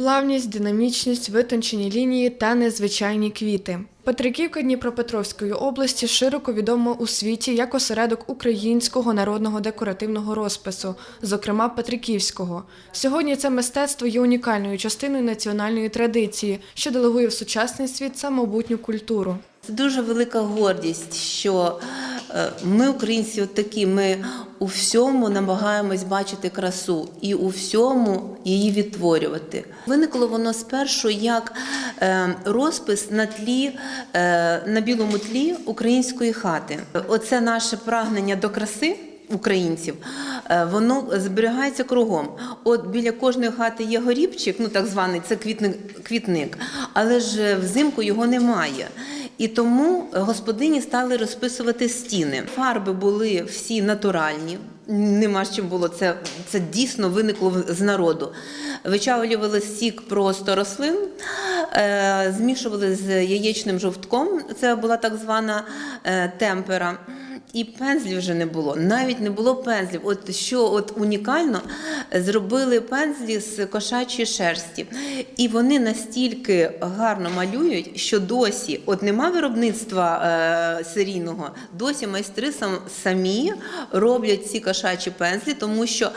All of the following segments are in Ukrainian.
Плавність, динамічність, витончені лінії та незвичайні квіти. Петриківка Дніпропетровської області широко відома у світі як осередок українського народного декоративного розпису, зокрема Петриківського. Сьогодні це мистецтво є унікальною частиною національної традиції, що делегує в сучасний світ самобутню культуру. Це дуже велика гордість, що ми, українці, от такі, ми у всьому намагаємось бачити красу і у всьому її відтворювати. Виникло воно спершу як е, розпис на тлі, е, на білому тлі української хати. Оце наше прагнення до краси. Українців е, воно зберігається кругом. От біля кожної хати є горібчик, ну так званий це квітник, квітник, але ж взимку його немає. І тому господині стали розписувати стіни. Фарби були всі натуральні. Нема з чим було це. Це дійсно виникло з народу. Вичавлювали сік просто рослин, е, змішували з яєчним жовтком. Це була так звана е, темпера. І пензлів вже не було, навіть не було пензлів. От що от унікально зробили пензлі з кошачої шерсті, і вони настільки гарно малюють, що досі, от нема виробництва е, серійного, досі майстри сам, самі роблять ці кошачі пензлі, тому що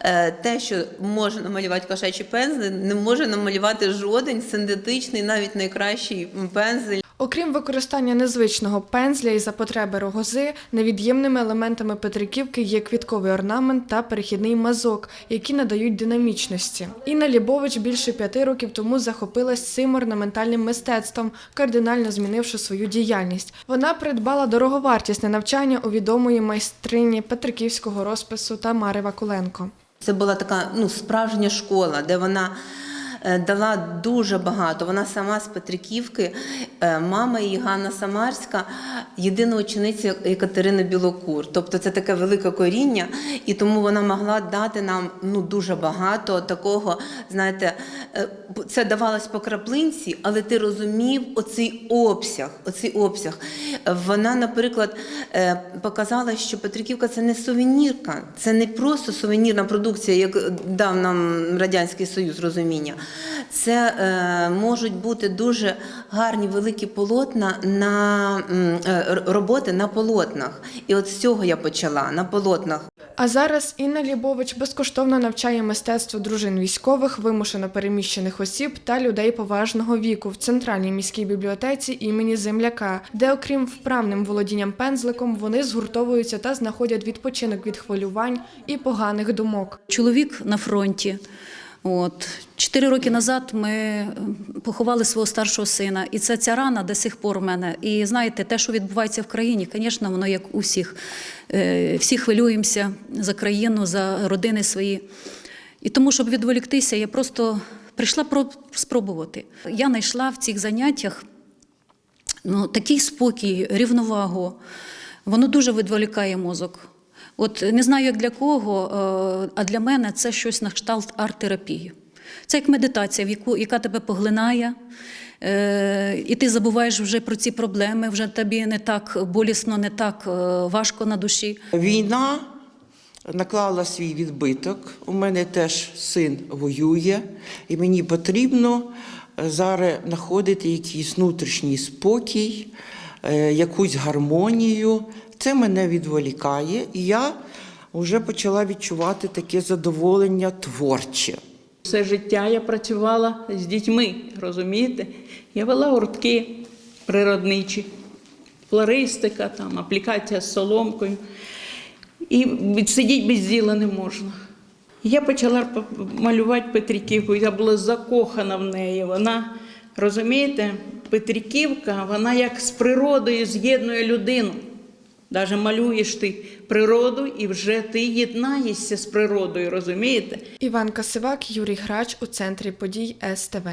е, те, що може намалювати кошачі пензлі, не може намалювати жоден синтетичний, навіть найкращий пензель. Окрім використання незвичного пензля і за потреби рогози, невід'ємними елементами Петриківки є квітковий орнамент та перехідний мазок, які надають динамічності. Інна Лібович більше п'яти років тому захопилась цим орнаментальним мистецтвом, кардинально змінивши свою діяльність. Вона придбала дороговартісне навчання у відомої майстрині Петриківського розпису Тамари Вакуленко. Це була така ну, справжня школа, де вона дала дуже багато. Вона сама з Петриківки, е, мама її Ганна Самарська, єдина учениця Екатерини Білокур. Тобто це таке велике коріння, і тому вона могла дати нам ну, дуже багато такого, знаєте, е, це давалось по краплинці, але ти розумів оцей обсяг. Оцей обсяг. Вона, наприклад, е, показала, що Петриківка це не сувенірка, це не просто сувенірна продукція, як дав нам Радянський Союз розуміння. Це е, можуть бути дуже гарні великі полотна на е, роботи на полотнах. І от з цього я почала на полотнах. А зараз Інна Лібович безкоштовно навчає мистецтву дружин військових, вимушено переміщених осіб та людей поважного віку в центральній міській бібліотеці імені Земляка, де, окрім вправним володінням пензликом, вони згуртовуються та знаходять відпочинок від хвилювань і поганих думок. Чоловік на фронті. От чотири роки назад ми е, поховали свого старшого сина, і це ця рана до сих пор у мене. І знаєте, те, що відбувається в країні, звісно, воно як у всіх. Е, Всі хвилюємося за країну, за родини свої. І тому, щоб відволіктися, я просто прийшла про- спробувати. Я знайшла в цих заняттях ну, такий спокій, рівновагу. Воно дуже відволікає мозок. От не знаю, як для кого, е, а для мене це щось на кшталт арт-терапії. Це як медитація, в яку, яка тебе поглинає, е, і ти забуваєш вже про ці проблеми, вже тобі не так болісно, не так е, важко на душі. Війна наклала свій відбиток. У мене теж син воює, і мені потрібно е, зараз знаходити якийсь внутрішній спокій, якусь гармонію. Це мене відволікає, і я вже почала відчувати таке задоволення творче. Все життя я працювала з дітьми, розумієте? Я вела гуртки природничі, флористика, там, аплікація з соломкою. І відсидіти без діла не можна. Я почала малювати Петриківку, я була закохана в неї. Вона, розумієте, Петриківка, вона як з природою з'єднує людину. Даже малюєш ти природу і вже ти єднаєшся з природою, розумієте? Іван Касивак, Юрій Грач у центрі подій СТВ.